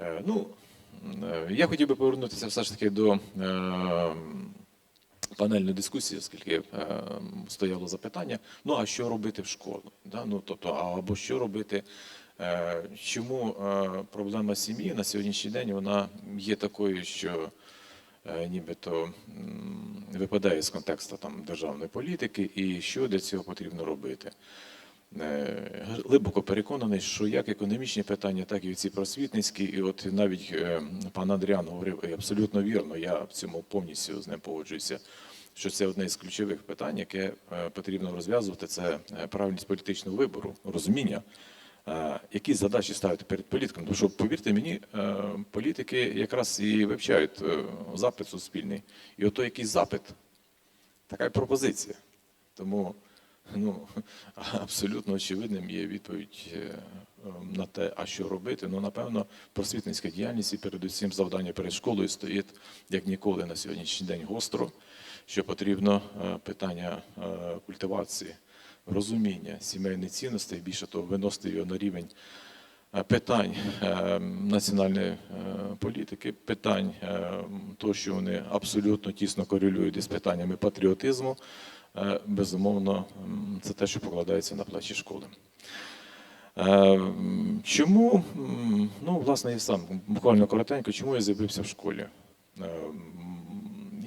Е, Ну, е, я хотів би повернутися все ж таки до е, панельної дискусії, оскільки стояло запитання: ну а що робити в школі? Да? Ну, тобто, або що робити? Чому проблема сім'ї на сьогоднішній день вона є такою, що нібито випадає з контексту там, державної політики, і що для цього потрібно робити? Е, глибоко переконаний, що як економічні питання, так і ці просвітницькі, і от навіть е, пан Андріан говорив абсолютно вірно, я в цьому повністю з ним погоджуюся. Що це одне з ключових питань, яке е, потрібно розв'язувати, це правильність політичного вибору, розуміння, які задачі ставити перед політиком. Тому що, повірте мені, політики якраз і вивчають запит суспільний. І ото якийсь запит, така й пропозиція. Тому ну, абсолютно очевидним є відповідь е, е, на те, а що робити. Ну, напевно, просвітницька діяльність і передусім завдання перед школою стоїть як ніколи на сьогоднішній день гостро, що потрібно е, питання е, культивації, розуміння сімейних цінностей, більше того, виносити його на рівень питань національної політики, питань того, що вони абсолютно тісно корелюють із питаннями патріотизму. Е, Безумовно, це те, що покладається на плечі школи. Е, Чому? Ну, власне, я сам буквально коротенько, чому я з'явився в школі? Е,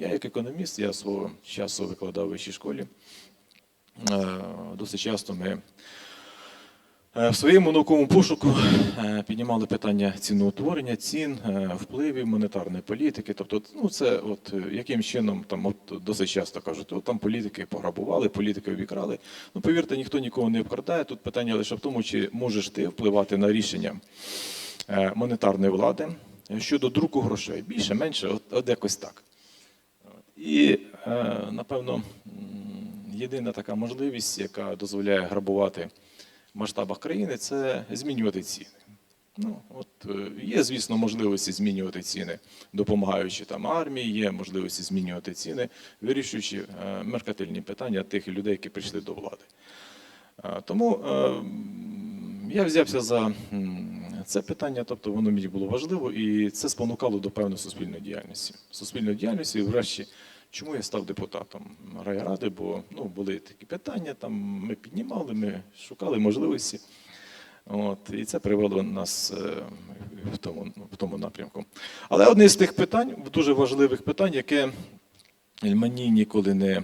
Я як економіст, я свого часу викладав в вищій школі. Досить часто ми В своєму науковому пошуку е, піднімали питання ціноутворення, цін, е, впливів монетарної політики. Тобто, ну це от е, яким чином там от досить часто кажуть, от там політики пограбували, політики обікрали. Ну повірте, ніхто нікого не обкрадає. Тут питання лише в тому, чи можеш ти впливати на рішення е, монетарної влади щодо друку грошей. Більше, менше, от, от якось так. І, е, напевно, єдина така можливість, яка дозволяє грабувати масштабах країни, це змінювати ціни. Ну, от е, є, звісно, можливості змінювати ціни, допомагаючи там армії, є можливості змінювати ціни, вирішуючи е, меркантильні питання тих людей, які прийшли до влади. Е, Тому я взявся за це питання, тобто воно мені було важливо, і це спонукало до певної суспільної діяльності. Суспільної діяльності, врешті, чому я став депутатом райради, бо ну, були такі питання, там ми піднімали, ми шукали можливості. От, і це привело нас е, в тому, в тому напрямку. Але одне з тих питань, дуже важливих питань, яке мені ніколи не е,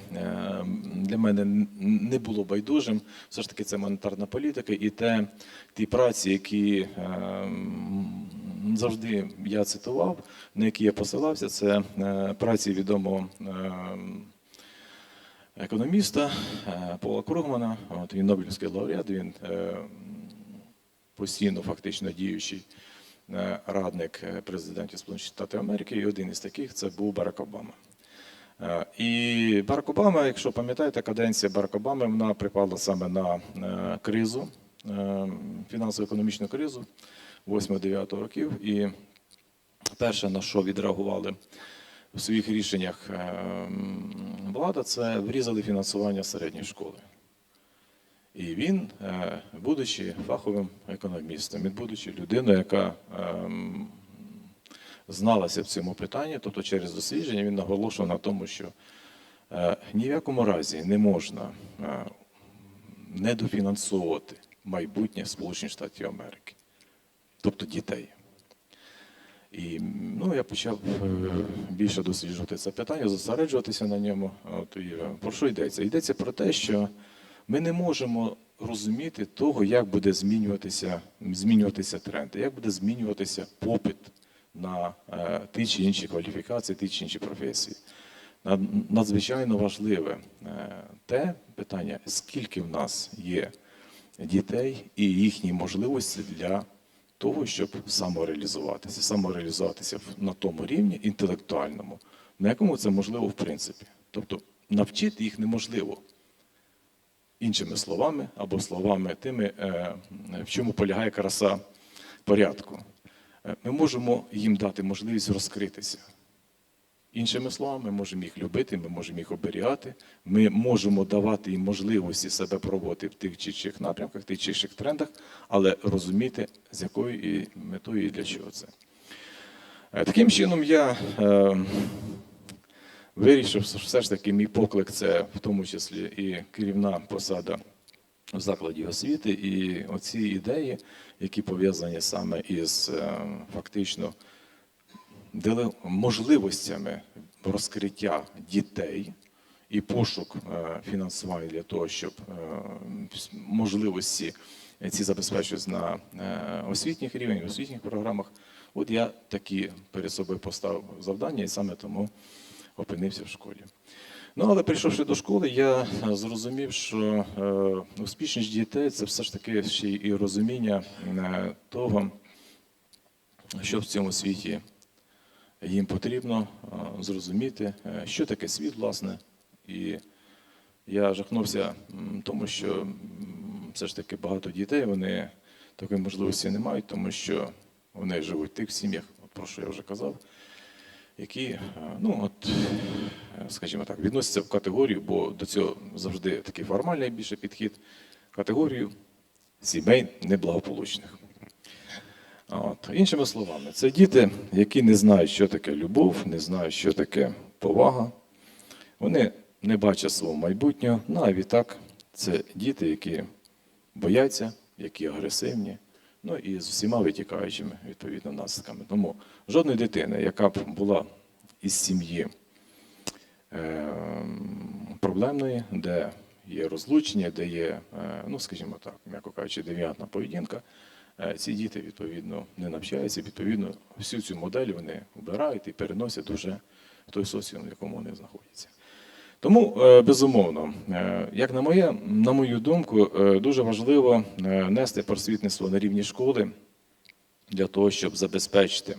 для мене не було байдужим. Все ж таки, це монетарна політика і те, ті праці, які е, завжди я цитував, на які я посилався, це е, праці відомого е, економіста е, Пола Кругмана. От він Нобелівський лауреат, він постійно фактично діючий радник президентів Сполучених Штатів Америки, і один із таких це був Барак Обама. І Барак Обама, якщо пам'ятаєте, каденція Барака Обами вона припала саме на кризу, фінансово-економічну кризу 8-9 років. І перше, на що відреагували в своїх рішеннях е, влада, це врізали фінансування середньої школи. І він, е, будучи фаховим економістом, він будучи людиною, яка ем, зналася в цьому питанні, тобто через дослідження він наголошував на тому, що е, ні в якому разі не можна недофінансовувати майбутнє Сполучених Штатів Америки, тобто дітей. І ну, я почав е, більше досліджувати це питання, зосереджуватися на ньому. От, і, е, про що йдеться? Йдеться про те, що ми не можемо розуміти того, як буде змінюватися, змінюватися тренд, як буде змінюватися попит на е, ті чи інші кваліфікації, ті чи інші професії. Надзвичайно важливе те питання, скільки в нас є дітей і їхні можливості для того, щоб самореалізуватися, самореалізуватися на тому рівні інтелектуальному, на якому це можливо в принципі. Тобто навчити їх неможливо. Іншими словами або словами тими, е, в чому полягає краса порядку. Е, Ми можемо їм дати можливість розкритися. Іншими словами, ми можемо їх любити, ми можемо їх оберігати, ми можемо давати їм можливості себе проводити в тих чи інших напрямках, тих чи інших трендах, але розуміти, з якою і метою і для чого це. Е, Таким чином, я е, вирішив, що все ж таки мій поклик це в тому числі і керівна посада в закладі освіти, і оці ідеї, які пов'язані саме із е, фактично можливостями розкриття дітей і пошук е, фінансування для того, щоб е, можливості ці забезпечують на е, освітніх рівнях, освітніх програмах. От я такі перед собою поставив завдання і саме тому опинився в школі. Ну, але прийшовши до школи, я зрозумів, що успішність дітей це все ж таки ще і розуміння того, що в цьому світі їм потрібно е, зрозуміти, е, що таке світ, власне. І я жахнувся тому, що все ж таки багато дітей вони такої можливості не мають, тому що вони живуть в тих сім'ях, про що я вже казав, які, е, ну от, скажімо так, відносяться в категорію, бо до цього завжди такий формальний більше підхід, категорію сімей неблагополучних. От. Іншими словами, це діти, які не знають, що таке любов, не знають, що таке повага. Вони не бачать свого майбутнього. Ну, а відтак, це діти, які бояться, які агресивні, ну і з усіма витікаючими відповідно наслідками. Тому жодної дитини, яка б була із сім'ї е, проблемної, де є розлучення, де є, е, ну скажімо так, м'яко кажучи, девіантна поведінка, ці діти відповідно не навчаються, відповідно, всю цю модель вони вбирають і переносять уже в той соціум, в якому вони знаходяться. Тому, е, безумовно, е, як на моє, на мою думку, е, дуже важливо е, нести просвітництво на рівні школи для того, щоб забезпечити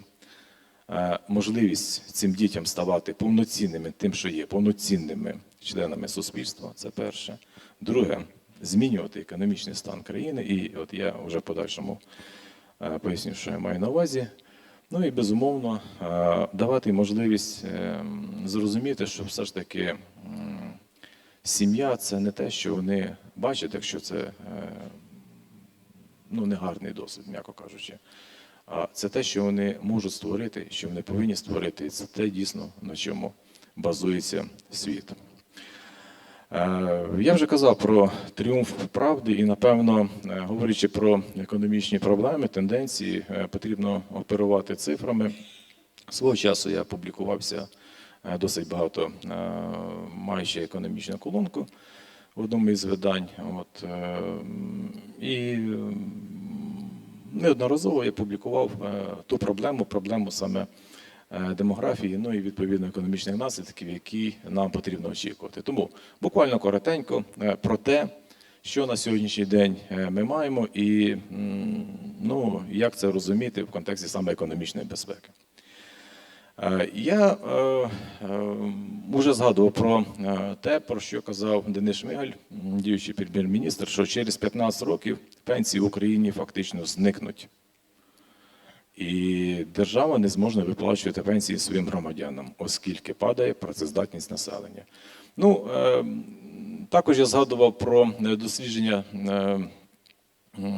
е, можливість цим дітям ставати повноцінними, тим, що є повноцінними членами суспільства. Це перше. Друге, змінювати економічний стан країни. І от я вже в подальшому е, поясню, що я маю на увазі. Ну і безумовно е, давати можливість е, зрозуміти, що все ж таки сім'я це не те, що вони бачать, якщо це ну, негарний досвід, м'яко кажучи. А це те, що вони можуть створити, що вони повинні створити, і це те дійсно, на чому базується світ. Е, Я вже казав про тріумф правди, і напевно, е, говорячи про економічні проблеми, тенденції, е, потрібно оперувати цифрами. Свого часу я публікувався досить багато, маючи економічну колонку в одному із видань. От, і неодноразово я публікував ту проблему, проблему саме демографії, ну і відповідно економічних наслідків, які нам потрібно очікувати. Тому буквально коротенько е, про те, що на сьогоднішній день е, ми маємо, і ну, як це розуміти в контексті саме економічної безпеки. Е, Я е, е, вже згадував про е, те, про що казав Денис Шмигаль, діючий прем'єр-міністр, що через 15 років пенсії в Україні фактично зникнуть. І держава не зможе виплачувати пенсії своїм громадянам, оскільки падає працездатність населення. Ну, е, також я згадував про е, дослідження е,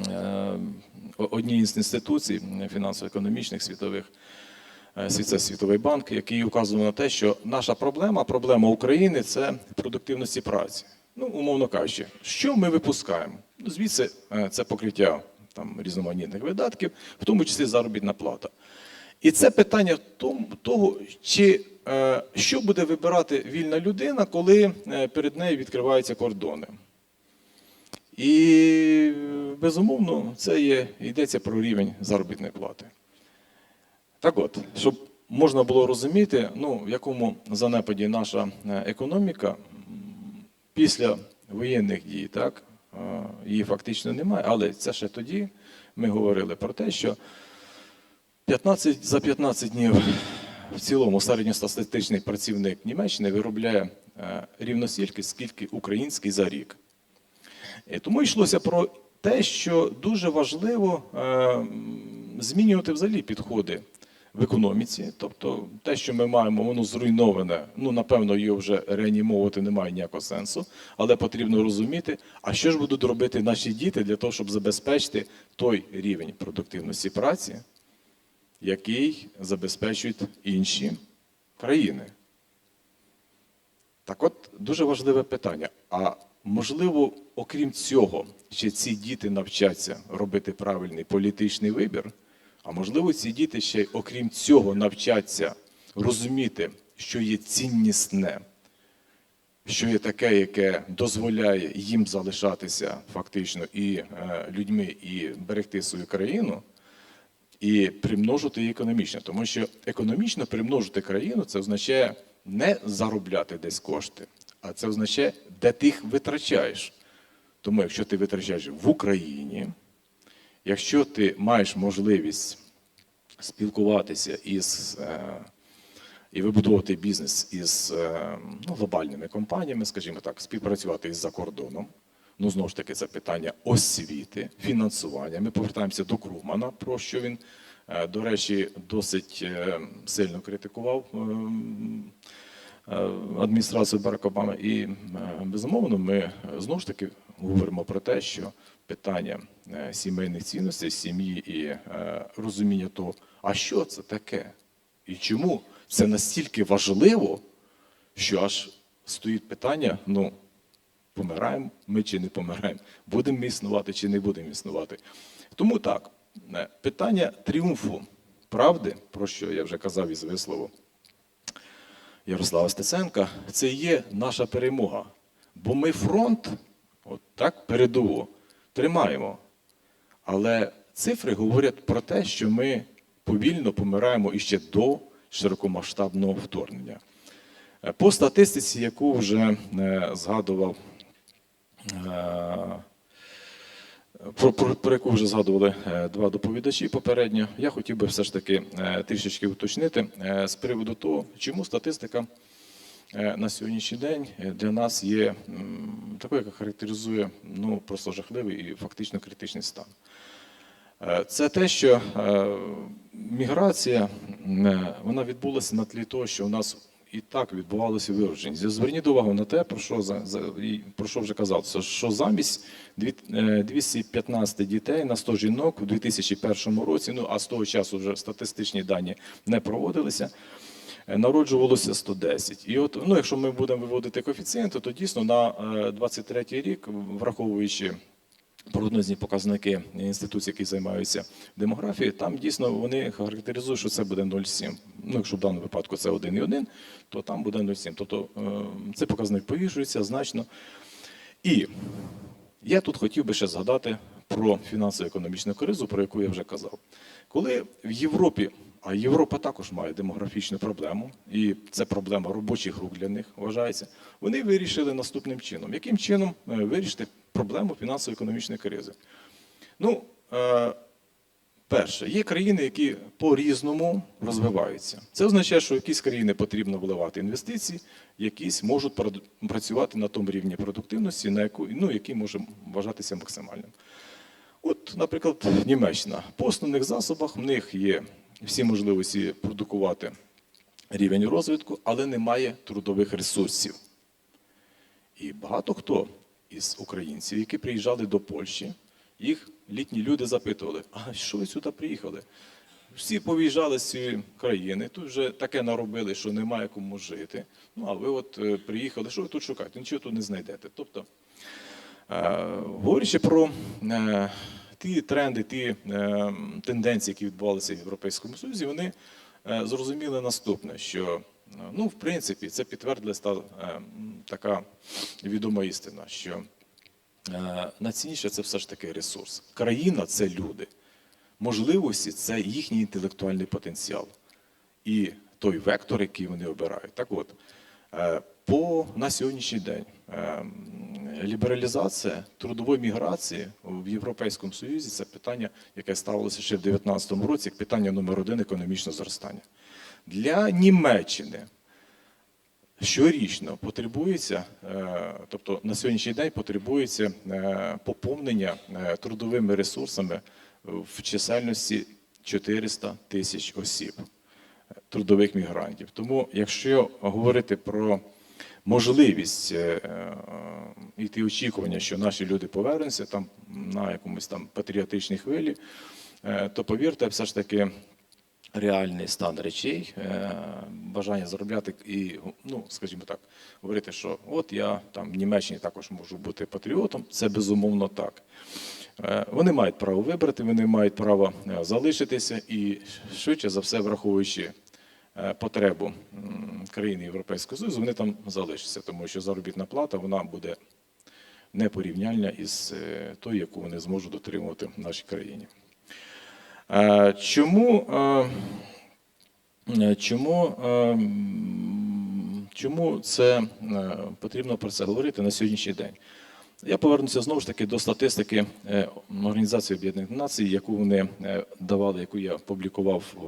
е, однієї з інституцій фінансово-економічних світових. Це Світовий банк, який указував на те, що наша проблема, проблема України це продуктивності праці. Ну, умовно кажучи, що ми випускаємо? Ну, звідси це покриття там, різноманітних видатків, в тому числі заробітна плата. І це питання того, чи е, що буде вибирати вільна людина, коли е, перед нею відкриваються кордони. І безумовно, це є, йдеться про рівень заробітної плати. Так от, щоб можна було розуміти, ну, в якому занепаді наша е, економіка після воєнних дій, так, її фактично немає, але це ще тоді ми говорили про те, що 15, за 15 днів в цілому середньостатистичний працівник Німеччини виробляє е, рівно стільки, скільки український за рік. І тому йшлося про те, що дуже важливо е, змінювати взагалі підходи в економіці. Тобто те, що ми маємо, воно зруйноване. Ну, напевно, його вже реанімовувати немає ніякого сенсу, але потрібно розуміти, а що ж будуть робити наші діти для того, щоб забезпечити той рівень продуктивності праці, який забезпечують інші країни. Так от дуже важливе питання. А можливо, окрім цього, ще ці діти навчаться робити правильний політичний вибір, а можливо, ці діти ще й окрім цього навчаться розуміти, що є ціннісне, що є таке, яке дозволяє їм залишатися фактично і е, людьми, і берегти свою країну, і примножити її економічно. Тому що економічно примножити країну це означає не заробляти десь кошти, а це означає, де ти їх витрачаєш. Тому якщо ти витрачаєш в Україні, якщо ти маєш можливість спілкуватися із е, і вибудовувати бізнес із е, ну, глобальними компаніями, скажімо так, співпрацювати із за кордоном. Ну, знову ж таки, це питання освіти, фінансування. Ми повертаємося до Крумана, про що він, е, до речі, досить сильно критикував адміністрацію Барака Обами. І безумовно, ми знову ж таки говоримо про те, що питання е, сімейних цінностей, сім'ї і е, розуміння того, а що це таке, і чому це настільки важливо, що аж стоїть питання: ну, помираємо ми чи не помираємо, будемо існувати чи не будемо існувати. Тому так, е, питання тріумфу правди, про що я вже казав із вислову Ярослава Стеценка, це є наша перемога. Бо ми фронт, от так, передово, тримаємо. Але цифри говорять про те, що ми повільно помираємо іще до широкомасштабного вторгнення. Е, По статистиці, яку вже е, згадував, е, про, про, про яку вже згадували два доповідачі попередньо, я хотів би все ж таки трішечки уточнити з приводу того, чому статистика на сьогоднішній день е, для нас є такою, яка характеризує ну, просто жахливий і фактично критичний стан. Е, Це те, що е, міграція е, вона відбулася на тлі того, що у нас і так відбувалося виродження. Зверніть увагу на те, про що, про що вже казав, що замість е, 215 дітей на 100 жінок у 2001 році, ну а з того часу вже статистичні дані не проводилися, е, народжувалося 110. І от, ну, якщо ми будемо виводити коефіцієнти, то дійсно на 23 рік, враховуючи прогнозні показники інституцій, які займаються демографією, там дійсно вони характеризують, що це буде 0,7. Ну, якщо в даному випадку це 1,1, то там буде 0,7. Тобто е, цей показник повішується значно. І я тут хотів би ще згадати про фінансово-економічну кризу, про яку я вже казав. Коли в Європі, а Європа також має демографічну проблему, і це проблема робочих рук для них вважається, вони вирішили наступним чином. Яким чином е, вирішити проблему фінансово-економічної кризи? Ну, е, перше, є країни, які по-різному розвиваються. Це означає, що якісь країни потрібно вливати інвестиції, якісь можуть працювати на тому рівні продуктивності, на яку, ну, який може вважатися максимальним. От, наприклад, Німеччина. По основних засобах в них є всі можливості продукувати рівень розвитку, але немає трудових ресурсів. І багато хто із українців, які приїжджали до Польщі, їх літні люди запитували: а що ви сюди приїхали? Всі повиїжджали з цієї країни, тут вже таке наробили, що немає кому жити. Ну а ви от е, приїхали, що ви тут шукаєте? Нічого тут не знайдете. Тобто, Е, Говорячи про е, ті тренди, ті е, тенденції, які відбувалися в Європейському Союзі, вони е, зрозуміли наступне, що е, ну, в принципі це підтвердилася та, е, така відома істина, що е, найцінніше це все ж таки ресурс. Країна це люди. Можливості це їхній інтелектуальний потенціал і той вектор, який вони обирають. Так от, е, по на сьогоднішній день е, лібералізація трудової міграції в Європейському Союзі це питання, яке ставилося ще в 2019 році, як питання номер один економічного зростання. Для Німеччини щорічно потребується, е, тобто на сьогоднішній день потребується е, поповнення е, трудовими ресурсами в чисельності 400 тисяч осіб трудових мігрантів. Тому, якщо говорити про можливість е, е, і ті очікування, що наші люди повернуться там на якомусь там патріотичній хвилі, е, то повірте, все ж таки реальний стан речей, бажання заробляти і, ну, скажімо так, говорити, що от я там в Німеччині також можу бути патріотом, це безумовно так. Вони мають право вибрати, вони мають право залишитися і швидше за все, враховуючи потребу країни Європейського Союзу, вони там залишаться, тому що заробітна плата вона буде непорівняльна із е, тою, яку вони зможуть отримувати в нашій країні. Е, Чому, е, е, чому, е, чому це е, потрібно про це говорити на сьогоднішній день? Я повернуся знову ж таки до статистики е, Організації Об'єднаних Націй, яку вони е, давали, яку я публікував у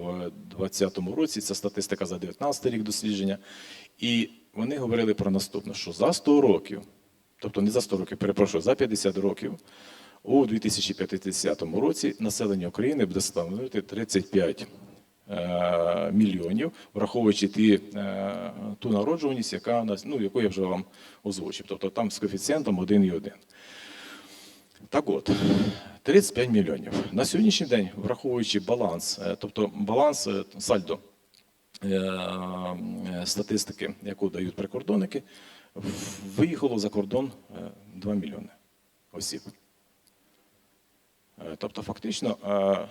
2020 році. Це статистика за 19 рік дослідження. І вони говорили про наступне: що за 100 років, тобто не за 100 років, перепрошую, за 50 років, у 2050 році населення України буде становити 35 е, мільйонів, враховуючи ті, е, ту народжуваність, яка у нас, ну, яку я вже вам озвучив. Тобто там з коефіцієнтом 1,1. Так от, 35 мільйонів. На сьогоднішній день, враховуючи баланс, е, тобто баланс е, сальдо е, е, статистики, яку дають прикордонники, виїхало за кордон е, 2 мільйони осіб. Е, Тобто, фактично, е,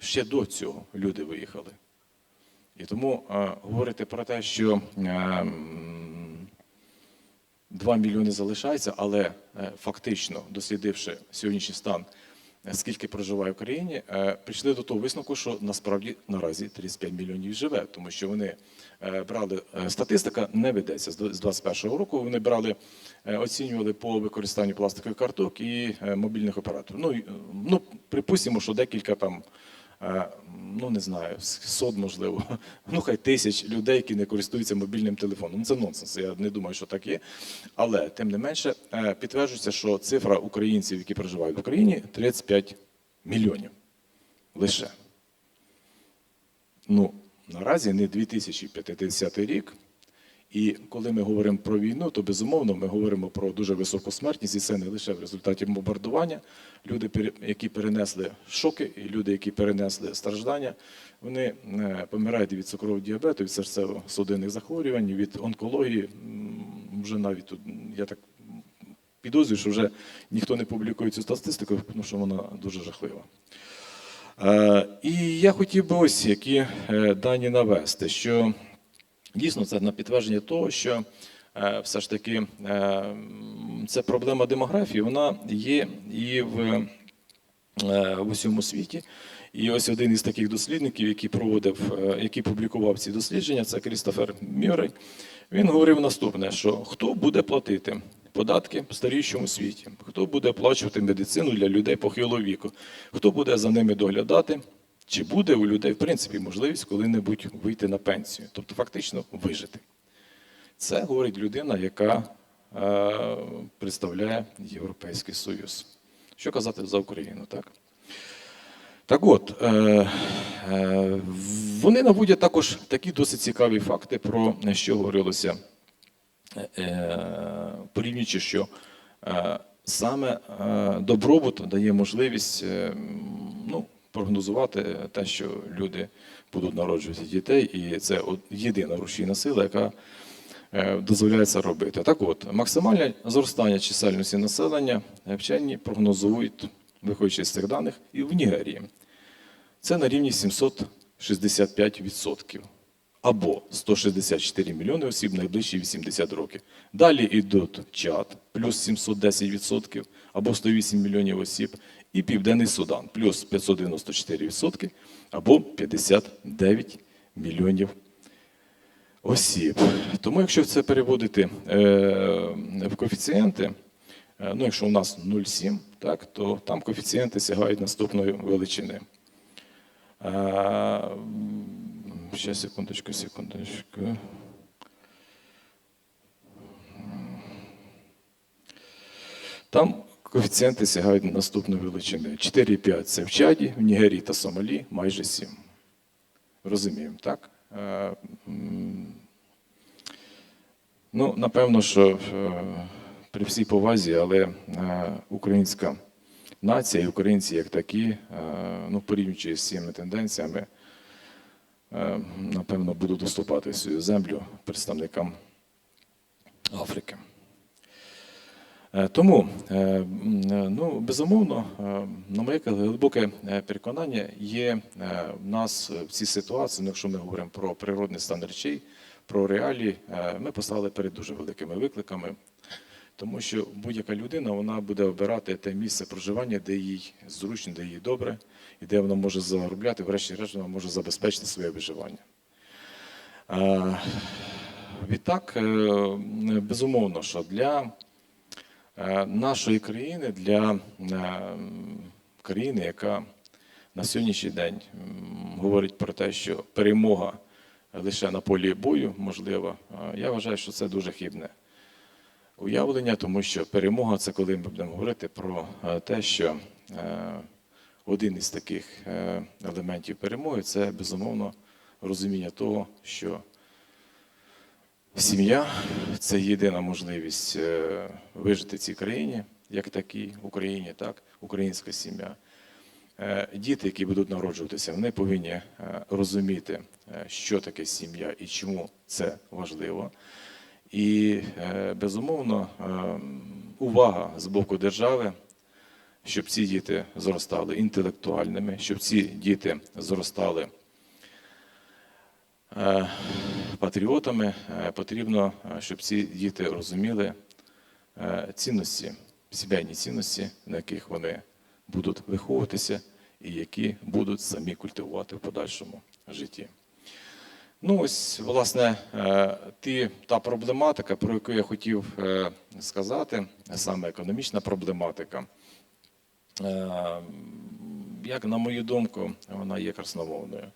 ще до цього люди виїхали. І тому е, говорити про те, що е, 2 мільйони залишається, але е, фактично, дослідивши сьогоднішній стан, е, скільки проживає в країні, е, прийшли до того висновку, що насправді наразі 35 мільйонів живе, тому що вони брали статистика, не ведеться з дв- з 21 року. Вони брали, оцінювали по використанню пластикових карток і мобільних операторів. Ну, ну припустимо, що декілька там. Е, Ну, не знаю, сот, можливо, ну хай тисяч людей, які не користуються мобільним телефоном. Це нонсенс. Я не думаю, що так є. Але тим не менше е, підтверджується, що цифра українців, які проживають в Україні, 35 мільйонів лише. Ну, наразі не 2050 рік. І коли ми говоримо про війну, то безумовно ми говоримо про дуже високу смертність, і це не лише в результаті бомбардування. Люди, які перенесли шоки, і люди, які перенесли страждання, вони е, помирають від цукрового діабету, від серцево-судинних захворювань, від онкології. Вже навіть тут я так підозрюю, що вже ніхто не публікує цю статистику, тому що вона дуже жахлива. Е, І я хотів би ось які е, дані навести, що дійсно це на підтвердження того, що е, все ж таки е, це проблема демографії, вона є і в, е, в усьому світі. І ось один із таких дослідників, який проводив, який публікував ці дослідження, це Крістофер Мюррей. Він говорив наступне: що хто буде платити податки в старішому світі, хто буде оплачувати медицину для людей похилого віку, хто буде за ними доглядати, чи буде у людей в принципі можливість коли-небудь вийти на пенсію, тобто фактично вижити. Це говорить людина, яка е, представляє Європейський Союз. Що казати за Україну, так? Так от, е, е, вони наводять також такі досить цікаві факти, про що говорилося, е, е, порівнюючи, що е, саме е, добробут дає можливість е, ну, прогнозувати те, що люди будуть народжувати дітей, і це єдина рушійна сила, яка е, дозволяє це робити. Так от, максимальне зростання чисельності населення вчені прогнозують, виходячи з цих даних, і в Нігерії. Це на рівні 765% або 164 мільйони осіб найближчі 80 років. Далі йдуть Чад, плюс 710% або 108 мільйонів осіб, і Південний Судан, плюс 594% або 59 мільйонів осіб. Тому, якщо це переводити е, в коефіцієнти, е, ну якщо у нас 0,7, так, то там коефіцієнти сягають наступної величини. Е, Ще секундочку, секундочку. Там коефіцієнти сягають наступної величини. 4,5 це в Чаді, в Нігерії та Сомалі майже 7. Розуміємо, так? Е, Ну, напевно, що е, при всій повазі, але е, українська нація і українці як такі, ну, порівнюючи з цими тенденціями, напевно, буду доступати свою землю представникам Африки. Е, Тому, е, е, ну, безумовно, на моє глибоке переконання, є в нас в цій ситуації, ну, якщо ми говоримо про природний стан речей, про реалії, ми поставили перед дуже великими викликами, тому що будь-яка людина вона буде обирати те місце проживання, де їй зручно, де їй добре, і де вона може заробляти, врешті-решт вона може забезпечити своє виживання. Відтак, безумовно, що для нашої країни, для е, країни, яка на сьогоднішній день говорить про те, що перемога лише на полі бою можлива, е, я вважаю, що це дуже хибне уявлення, тому що перемога це коли ми будемо говорити про е, те, що е, один із таких е, елементів перемоги це безумовно розуміння того, що Сім'я це єдина можливість е, вижити цій країні, як такій Україні, так, українська сім'я. Е, Діти, які будуть народжуватися, вони повинні е, розуміти, що таке сім'я і чому це важливо. І, безумовно, увага з боку держави, щоб ці діти зростали інтелектуальними, щоб ці діти зростали патріотами, е, потрібно, е, щоб ці діти розуміли е, цінності, сімейні цінності, на яких вони будуть виховуватися і які будуть самі культивувати в подальшому житті. Ну, ось, власне, ті, та проблематика, про яку я хотів сказати, саме економічна проблематика, як на мою думку, вона є красномовною.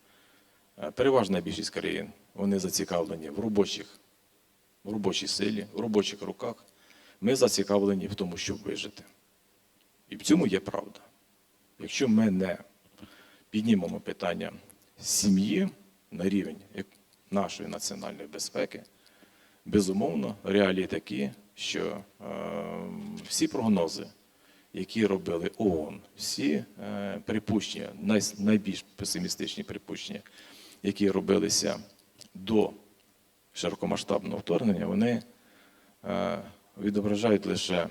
Переважна більшість країн вони зацікавлені в робочих, в робочій силі, в робочих руках. Ми зацікавлені в тому, щоб вижити. І в цьому є правда. Якщо ми не піднімемо питання сім'ї на рівень нашої національної безпеки, безумовно, реалії такі, що е, всі прогнози, які робили ООН, всі е, припущення, най, найбільш песимістичні припущення, які робилися до широкомасштабного вторгнення, вони е, відображають лише,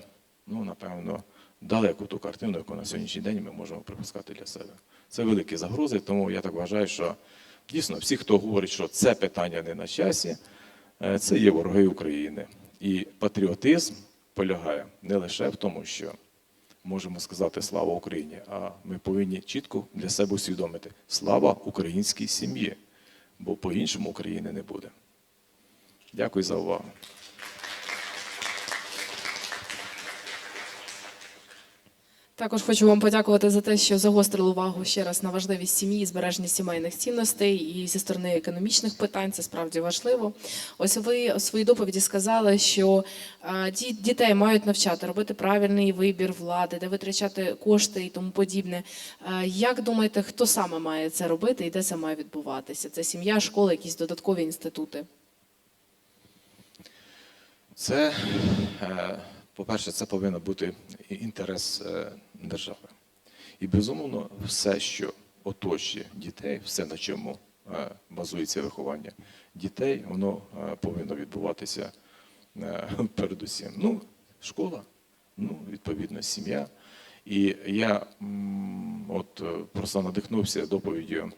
ну, напевно, далеку ту картину, яку на сьогоднішній день ми можемо припускати для себе. Це великі загрози, тому я так вважаю, що дійсно всі, хто говорить, що це питання не на часі, е, це є вороги України. І патріотизм полягає не лише в тому, що можемо сказати слава Україні, а ми повинні чітко для себе усвідомити слава українській сім'ї, бо по-іншому України не буде. Дякую за увагу. Також хочу вам подякувати за те, що загострили увагу ще раз на важливість сім'ї, збереження сімейних цінностей і зі сторони економічних питань. Це справді важливо. Ось ви у своїй доповіді сказали, що дітей мають навчати робити правильний вибір влади, де витрачати кошти і тому подібне. Як думаєте, хто саме має це робити і де це має відбуватися? Це сім'я, школа, якісь додаткові інститути? Це, е, по-перше, це повинен бути інтерес е, держави. І, безумовно, все, що оточує дітей, все, на чому е, базується виховання дітей, воно е, повинно відбуватися е, передусім. Ну, школа, ну, відповідно, сім'я. І я от просто надихнувся доповіддю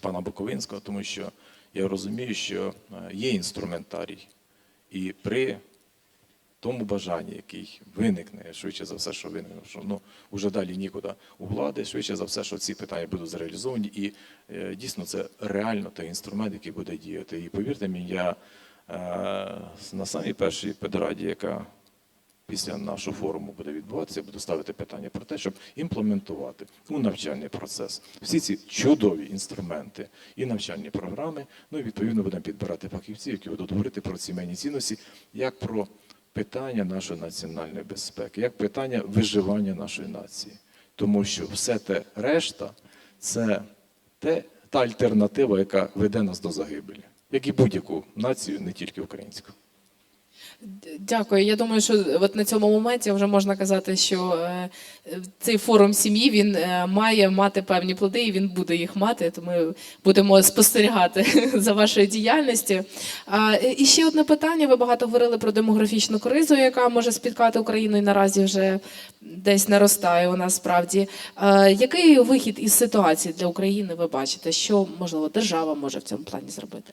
пана Буковинського, тому що я розумію, що є інструментарій. І при тому бажанні, який виникне, швидше за все, що виникне, що ну вже далі нікуди у влади, швидше за все, що ці питання будуть зреалізовані, і е, дійсно це реально той інструмент, який буде діяти. І повірте мені, я е, на самій першій педраді, яка після нашого форуму буде відбуватися, буду ставити питання про те, щоб імплементувати у навчальний процес всі ці чудові інструменти і навчальні програми. Ну і відповідно будемо підбирати фахівців, які будуть говорити про сімейні цінності, як про питання нашої національної безпеки, як питання виживання нашої нації. Тому що все те решта це те, та альтернатива, яка веде нас до загибелі, як і будь-яку націю, не тільки українську. Дякую. Я думаю, що от на цьому моменті вже можна казати, що е, цей форум сім'ї він е, має мати певні плоди, і він буде їх мати. То ми будемо спостерігати за вашою діяльністю. І ще одне питання. Ви багато говорили про демографічну кризу, яка може спіткати Україну і наразі вже десь наростає у нас справді. Який вихід із ситуації для України ви бачите? Що можливо держава може в цьому плані зробити?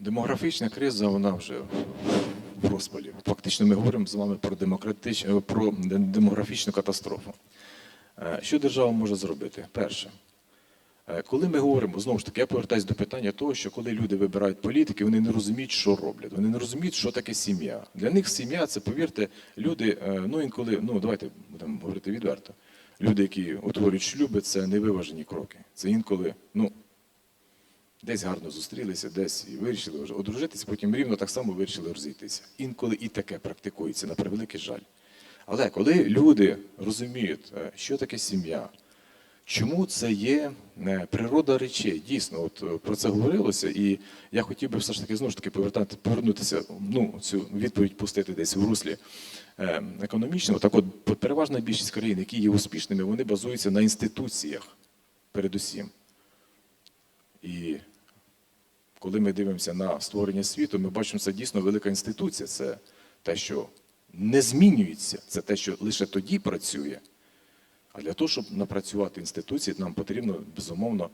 Демографічна криза, вона вже в розпалі. Фактично, ми говоримо з вами про, демократич... про демографічну катастрофу. Е, Що держава може зробити? Перше, е, коли ми говоримо, знову ж таки, я повертаюся до питання того, що коли люди вибирають політики, вони не розуміють, що роблять, вони не розуміють, що таке сім'я. Для них сім'я це, повірте, люди, е, ну інколи, ну давайте будемо говорити відверто. Люди, які утворюють шлюби, це невиважені кроки. Це інколи, ну, Десь гарно зустрілися, десь і вирішили вже одружитися, потім рівно так само вирішили розійтися. Інколи і таке практикується, на превеликий жаль. Але коли люди розуміють, е, що таке сім'я, чому це є е, природа речей, дійсно, от е, про це говорилося, і я хотів би все ж таки знову ж таки повертати, повернутися, ну, цю відповідь пустити десь в руслі е, економічного. Так от, переважна більшість країн, які є успішними, вони базуються на інституціях, передусім. І коли ми дивимося на створення світу, ми бачимо, це дійсно велика інституція. Це те, що не змінюється, це те, що лише тоді працює. А для того, щоб напрацювати інституції, нам потрібно безумовно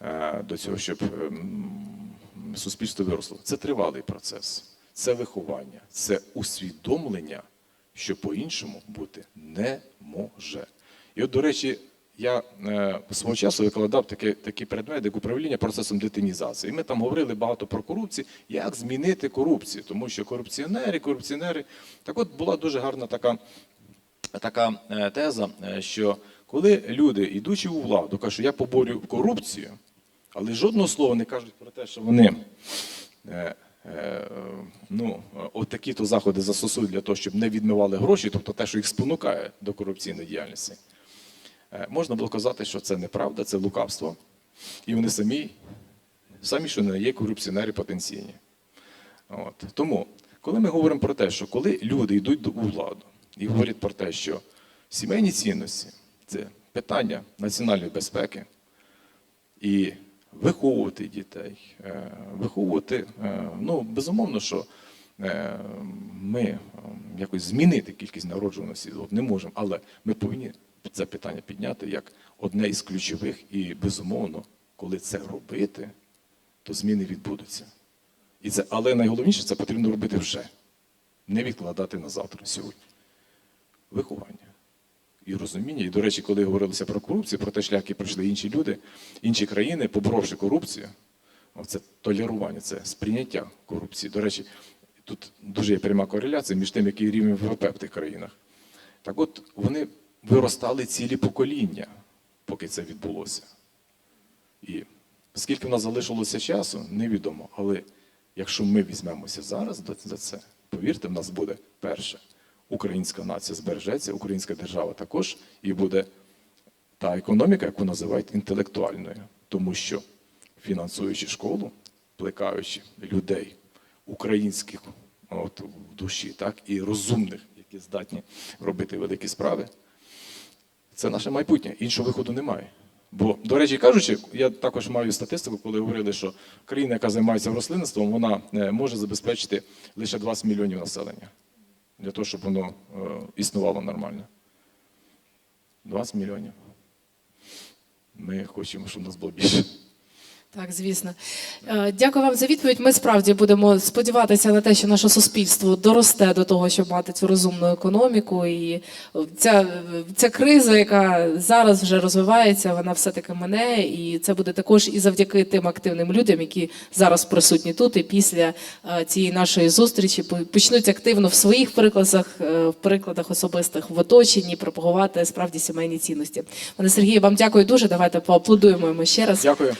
е, до цього, щоб ем, суспільство виросло. Це тривалий процес, це виховання, це усвідомлення, що по-іншому бути не може. І от, до речі, я е, свого часу викладав такий, такий предмет, як управління процесом детинізації. І ми там говорили багато про корупцію, як змінити корупцію, тому що корупціонери, корупціонери. Так от була дуже гарна така, така е, теза, е, що коли люди, йдучи у владу, кажуть, що я поборю корупцію, але жодного слова не кажуть про те, що вони. е, е, Ну, от такі-то заходи застосують для того, щоб не відмивали гроші, тобто те, що їх спонукає до корупційної діяльності. Е, Можна було казати, що це неправда, це лукавство. І вони самі, самі що не є корупціонери потенційні. От. Тому, коли ми говоримо про те, що коли люди йдуть до- владу і говорять про те, що сімейні цінності це питання національної безпеки, і виховувати дітей, е, виховувати, е, ну, безумовно, що ми якось змінити кількість народжуваності не можемо, але ми повинні це питання підняти як одне із ключових, і безумовно, коли це робити, то зміни відбудуться. І це, але найголовніше це потрібно робити вже, не відкладати на завтра, сьогодні. Виховання і розуміння. І, до речі, коли говорилося про корупцію, про те шлях, який пройшли інші люди, інші країни, поборовши корупцію, це толерування, це сприйняття корупції. До речі, тут дуже є пряма кореляція між тим, який рівень ВВП в тих країнах. Так от вони виростали цілі покоління, поки це відбулося. І скільки в нас залишилося часу, невідомо. Але якщо ми візьмемося зараз за це, повірте, в нас буде перше. Українська нація збережеться, українська держава також, і буде та економіка, яку називають інтелектуальною. Тому що фінансуючи школу, плекаючи людей українських от, в душі, так, і розумних, які здатні робити великі справи, це наше майбутнє. Іншого виходу немає. Бо, до речі, кажучи, я також маю статистику, коли говорили, що країна, яка займається рослинництвом, вона е, може забезпечити лише 20 мільйонів населення для того, щоб воно е, існувало нормально. 20 мільйонів. Ми хочемо, щоб нас було більше. Так, звісно. Е, Дякую вам за відповідь. Ми справді будемо сподіватися на те, що наше суспільство доросте до того, щоб мати цю розумну економіку. І ця, ця криза, яка зараз вже розвивається, вона все-таки мене. І це буде також і завдяки тим активним людям, які зараз присутні тут, і після е, цієї нашої зустрічі по- почнуть активно в своїх прикладах, е, в прикладах особистих в оточенні пропагувати справді сімейні цінності. Пане Сергію, вам дякую дуже. Давайте поаплодуємо йому ще раз. Дякую.